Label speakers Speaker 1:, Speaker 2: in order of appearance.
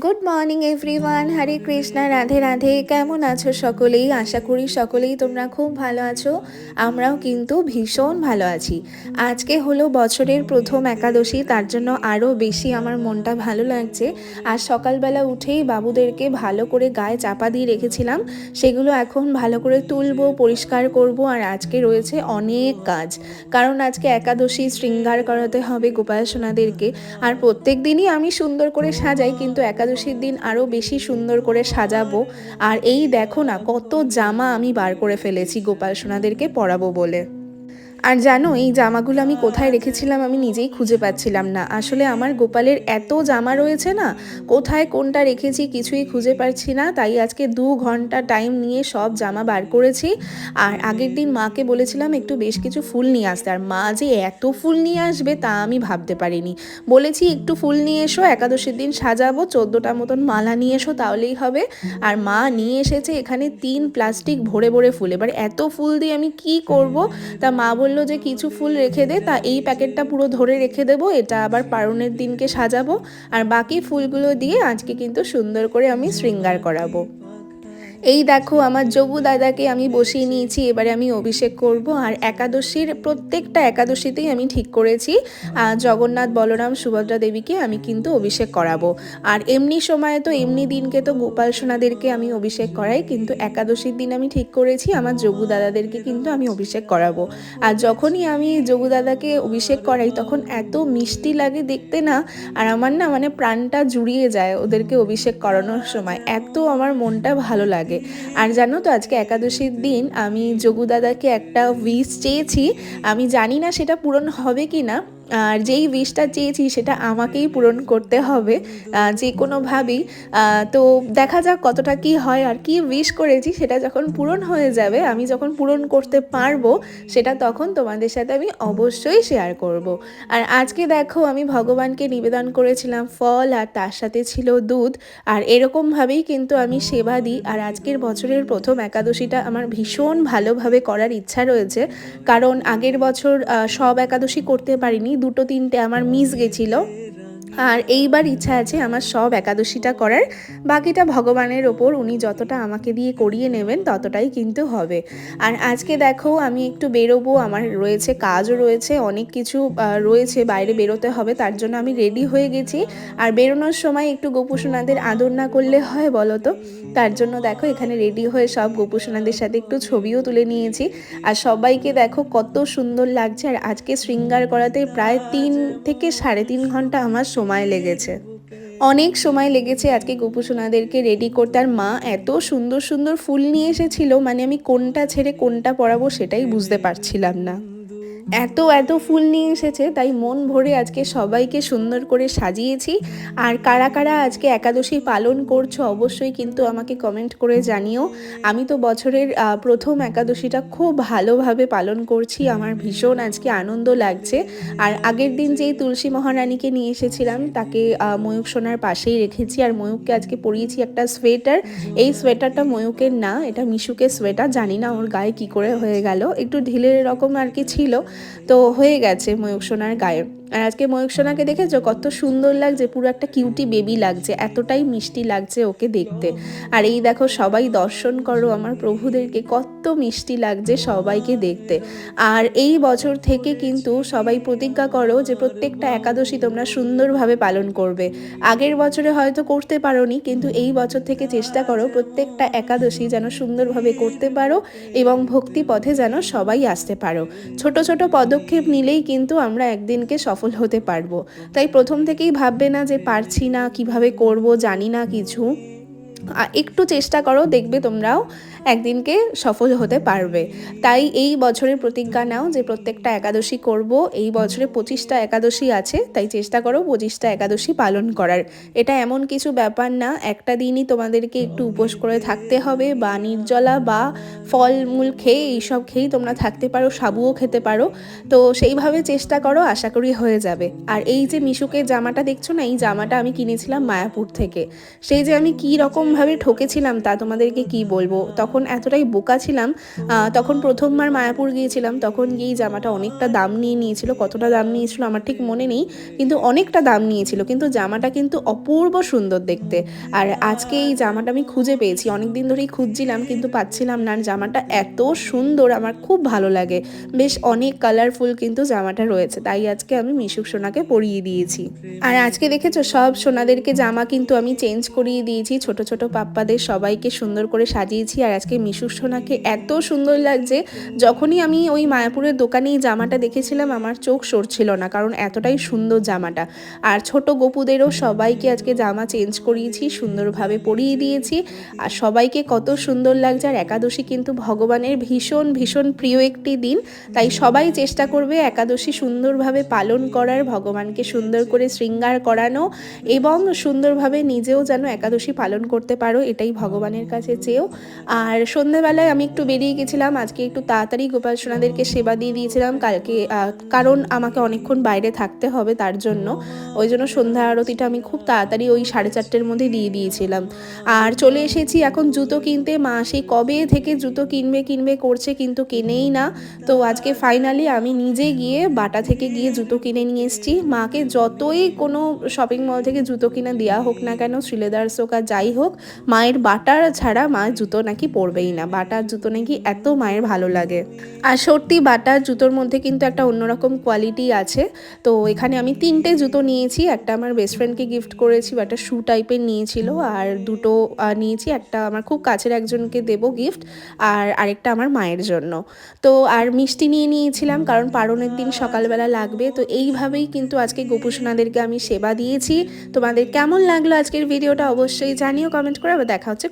Speaker 1: Good morning everyone Hare Krishna Radhe Radhe কেমন আছো সকলেই? আশা করি সকলেই তোমরা খুব ভালো আছো। আমরাও কিন্তু ভীষণ ভালো আছি। আজকে হলো বছরের প্রথম একাদশী, তার জন্য আরও বেশি আমার মনটা ভালো লাগছে। আর সকালবেলা উঠেই বাবুদেরকে ভালো করে গায়ে চাপা দিয়ে রেখেছিলাম। সেগুলো এখন ভালো করে তুলবো, পরিষ্কার করব, আর আজকে রয়েছে অনেক কাজ। কারণ আজকে একাদশী, শৃঙ্গার করাতে হবে গোপাল সোনাদেরকে। আর প্রত্যেক দিনই আমি সুন্দর করে সাজাই, কিন্তু একাদশীর দিন আরও বেশি সুন্দর করে সাজাবো। আর এই দেখো না, কত জামা আমি বার করে ফেলেছি গোপাল সোনাদেরকে পরাবো বলে। আর জানো, এই জামাগুলো আমি কোথায় রেখেছিলাম আমি নিজেই খুঁজে পাচ্ছিলাম না। আসলে আমার গোপালের এত জামা রয়েছে না, কোথায় কোনটা রেখেছি কিছুই খুঁজে পাচ্ছি না, তাই আজকে দু ঘণ্টা টাইম নিয়ে সব জামা বার করেছি। আর আগের দিন মাকে বলেছিলাম একটু বেশ কিছু ফুল নিয়ে আসতে, আর মা যে এত ফুল নিয়ে আসবে তা আমি ভাবতে পারিনি। বলেছি, একটু ফুল নিয়ে এসো, একাদশীর দিন সাজাবো, চোদ্দোটা মতন মালা নিয়ে এসো, তাহলেই হবে। আর মা নিয়ে এসেছে এখানে তিন প্লাস্টিক ভরে ভরে ফুল। এবার এত ফুল দিয়ে আমি কি করব? তা মা বলল যে কিছু ফুল রেখে দে, তা এই প্যাকেটটা পুরো ধরে রেখে দেবো, এটা আবার পারণের দিনকে সাজাবো। আর বাকি ফুলগুলো দিয়ে আজকে কিন্তু সুন্দর করে আমি শৃঙ্গার করাবো। এই দেখো, আমার যোগু দাদাকে আমি বসিয়ে নিয়েছি, এবারে আমি অভিষেক করব। আর একাদশীর প্রত্যেকটা একাদশীতেই আমি ঠিক করেছি। জগন্নাথ বলরাম সুভদ্রা দেবীকে আমি কিন্তু অভিষেক করাবো। আর এমনি সময়ে তো এমনি দিনকে তো গোপাল সোনাদেরকে আমি অভিষেক করাই, কিন্তু একাদশীর দিন আমি ঠিক করেছি, আমার যোগু দাদাদেরকে কিন্তু আমি অভিষেক করাবো। আর যখনই আমি যোগু দাদাকে অভিষেক করাই, তখন এত মিষ্টি লাগে দেখতে না, আর আমার না মানে প্রাণটা জুড়িয়ে যায় ওদেরকে অভিষেক করানোর সময়। এত আমার মনটা ভালো লাগে। আর জানো তো, আজকে একাদশীর দিন আমি যোগু দাদাকে একটা উইশ চেয়েছি। আমি জানি না সেটা পূরণ হবে কি না আর যেই উইশটা চেয়েছি সেটা আমাকেই পূরণ করতে হবে যে কোনোভাবেই তো দেখা যাক কতটা কি হয় আর কি উইশ করেছি সেটা যখন পূরণ হয়ে যাবে, আমি যখন পূরণ করতে পারব সেটা তখন তোমাদের সাথে আমি অবশ্যই শেয়ার করব। আর আজকে দেখো আমি ভগবানকে নিবেদন করেছিলাম ফল আর তার সাথে ছিল দুধ, আর এরকমভাবেই কিন্তু আমি সেবা দিই আর আজকের বছরের প্রথম একাদশীটা আমার ভীষণ ভালোভাবে করার ইচ্ছা রয়েছে, কারণ আগের বছর সব একাদশী করতে পারিনি দুটো তিনটে আমার মিস গেছিল। আর এইবার ইচ্ছা আছে আমার সব একাদশীটা করার। বাকিটা ভগবানের ওপর উনি যতটা আমাকে দিয়ে করিয়ে নেবেন ততটাই কিন্তু হবে। আর আজকে দেখো আমি একটু বেরোবো, আমার রয়েছে কাজও রয়েছে, অনেক কিছু রয়েছে, বাইরে বেরোতে হবে, তার জন্য আমি রেডি হয়ে গেছি। আর বেরোনোর সময় একটু গোপুসোনাদের আদর না করলে হয় বলো তো? তার জন্য দেখো এখানে রেডি হয়ে সব গোপুসোনাদের সাথে একটু ছবিও তুলে নিয়েছি। আর সবাইকে দেখো কত সুন্দর লাগছে। আর আজকে শৃঙ্গার করাতে প্রায় তিন থেকে সাড়ে তিন ঘণ্টা আমার সময় লেগেছে। অনেক সময় লেগেছে আজকে গোপুসোনাদেরকে রেডি করতে। আর মা এত সুন্দর সুন্দর ফুল নিয়ে এসেছিল মানে আমি কোনটা ছেড়ে কোনটা পরাবো সেটাই বুঝতে পারছিলাম না। এত এত ফুল নিয়ে এসেছে, তাই মন ভরে আজকে সবাইকে সুন্দর করে সাজিয়েছি। আর কারা কারা আজকে একাদশী পালন করছ অবশ্যই কিন্তু আমাকে কমেন্ট করে জানিও। আমি তো বছরের প্রথম একাদশীটা খুব ভালোভাবে পালন করছি, আমার ভীষণ আজকে আনন্দ লাগছে। আর আগের দিন যেই তুলসী মহারানীকে নিয়ে এসেছিলাম, তাকে ময়ূক সোনার পাশেই রেখেছি। আর ময়ূককে আজকে পরিয়েছি একটা সোয়েটার। এই সোয়েটারটা ময়ূকের না, এটা মিশুকের সোয়েটার, জানি না ওর গায়ে কি করে হয়ে গেল। একটু ঢিলের রকম আর কি ছিল তো হয়ে গেছে ময়ূর সোনার গায়ে আর আজকে ময়ূক সোনাকে দেখেছ? কত সুন্দর লাগছে, পুরো একটা কিউটি বেবি লাগছে, এতটাই মিষ্টি লাগছে ওকে দেখতে। আর এই দেখো, সবাই দর্শন করো আমার প্রভুদেরকে, কত মিষ্টি লাগছে সবাইকে দেখতে। আর এই বছর থেকে কিন্তু সবাই প্রতিজ্ঞা করো যে প্রত্যেকটা একাদশী তোমরা সুন্দরভাবে পালন করবে। আগের বছরে হয়তো করতে পারোনি, কিন্তু এই বছর থেকে চেষ্টা করো প্রত্যেকটা একাদশী যেন সুন্দরভাবে করতে পারো এবং ভক্তি পথে যেন সবাই আসতে পারো। ছোট ছোট পদক্ষেপ নিলেই কিন্তু আমরা একদিনকে সফল হতে পারব। তাই প্রথম থেকেই ভাববে না যে পারছি না, কীভাবে করব জানি না কিছু। একটু চেষ্টা করো, দেখবে তোমরাও একদিনকে সফল হতে পারবে। তাই এই বছরের প্রতিজ্ঞা নাও যে প্রত্যেকটা একাদশী করব। এই বছরে পঁচিশটা একাদশী আছে, তাই চেষ্টা করো পঁচিশটা একাদশী পালন করার। এটা এমন কিছু ব্যাপার না, একটা দিনই তোমাদেরকে একটু উপোস করে থাকতে হবে বা নির্জলা বা ফলমূল খেয়ে এইসব খেয়েই তোমরা থাকতে পারো, সাবুও খেতে পারো। তো সেইভাবে চেষ্টা করো, আশা করি হয়ে যাবে। আর এই যে মিশুকের জামাটা দেখছ না, এই জামাটা আমি কিনেছিলাম মায়াপুর থেকে। সেই যে আমি কী রকমভাবে ঠকেছিলাম তা তোমাদেরকে কি বলব? তখন তখন এতটাই বোকা ছিলাম তখন প্রথমবার মায়াপুর গিয়েছিলাম, তখন গিয়েই জামাটা অনেকটা দাম নিয়ে নিয়েছিল, কতটা দাম নিয়েছিল আমার ঠিক মনে নেই, কিন্তু অনেকটা দাম নিয়েছিল, কিন্তু জামাটা কিন্তু অপূর্ব সুন্দর দেখতে। আর আজকে এই জামাটা আমি খুঁজে পেয়েছি অনেক দিন ধরেই খুঁজছিলাম, কিন্তু পাচ্ছিলাম না, আর জামাটা এত সুন্দর, আমার খুব ভালো লাগে। বেশ অনেক কালারফুল কিন্তু জামাটা রয়েছে, তাই আজকে আমি মিশুক সোনাকে পরিয়ে দিয়েছি। আর আজকে দেখেছ, সব সোনাদেরকে জামা কিন্তু আমি চেঞ্জ করিয়ে দিয়েছি, ছোট ছোট পাপ্পাদের সবাইকে সুন্দর করে সাজিয়েছি, আর আজকে মিশুক সোনাকে এত সুন্দর লাগছে, যখনই আমি ওই মায়াপুরের দোকানে এই জামাটা দেখেছিলাম, আমার চোখ সরছিল না, কারণ এতটাই সুন্দর জামাটা। আর ছোট গপুদেরও সবাইকে আজকে জামা চেঞ্জ করিয়েছি, সুন্দরভাবে পরিয়ে দিয়েছি। আর সবাইকে কত সুন্দর লাগছে, আর একাদশী কিন্তু ভগবানের ভীষণ ভীষণ প্রিয় একটি দিন। তাই সবাই চেষ্টা করবে একাদশী সুন্দরভাবে পালন করার, ভগবানকে সুন্দর করে শৃঙ্গার করানো এবং সুন্দরভাবে নিজেও যেন একাদশী পালন করতে পারো, এটাই ভগবানের কাছে চেয়েও। আর সন্ধেবেলায় আমি একটু বেরিয়ে গেছিলাম। আজকে একটু তাড়াতাড়ি গোপাল সোনাদেরকে সেবা দিয়ে দিয়েছিলাম। কালকে কারণ আমাকে অনেকক্ষণ বাইরে থাকতে হবে তার জন্য। ওই জন্য সন্ধ্যা আরতিটা আমি খুব তাড়াতাড়ি ওই সাড়ে চারটের মধ্যে দিয়ে দিয়েছিলাম। আর চলে এসেছি এখন জুতো কিনতে। মা সেই কবে থেকে জুতো কিনবে কিনবে, করছে কিন্তু কেনেই না। তো আজকে ফাইনালি আমি নিজে গিয়ে বাটা থেকে গিয়ে জুতো কিনে নিয়ে এসেছি। মাকে যতই কোনো শপিং মল থেকে জুতো কিনে দেওয়া হোক না কেন, শ্রীলেদার্স হোক আর যাই হোক, মায়ের বাটার ছাড়া মা জুতো নাকি পরবেই না। বাটার জুতো নাকি এত মায়ের ভালো লাগে। আর সত্যি বাটার জুতোর মধ্যে কিন্তু একটা অন্যরকম কোয়ালিটি আছে। তো এখানে আমি তিনটে জুতো নিয়েছি। একটা আমার বেস্ট ফ্রেন্ডকে গিফট করেছি, বা একটা শু টাইপের নিয়েছিল। আর দুটো নিয়েছি। একটা আমার খুব কাছের একজনকে দেবো গিফট আর আরেকটা আমার মায়ের জন্য। তো আর মিষ্টি নিয়ে নিয়েছিলাম, কারণ পারণের দিন সকালবেলা লাগবে। তো এইভাবেই কিন্তু আজকে গোপুসোনাদেরকে আমি সেবা দিয়েছি। তোমাদের কেমন লাগল আজকের ভিডিওটা অবশ্যই জানিও কমেন্ট করে। আবার দেখা হচ্ছে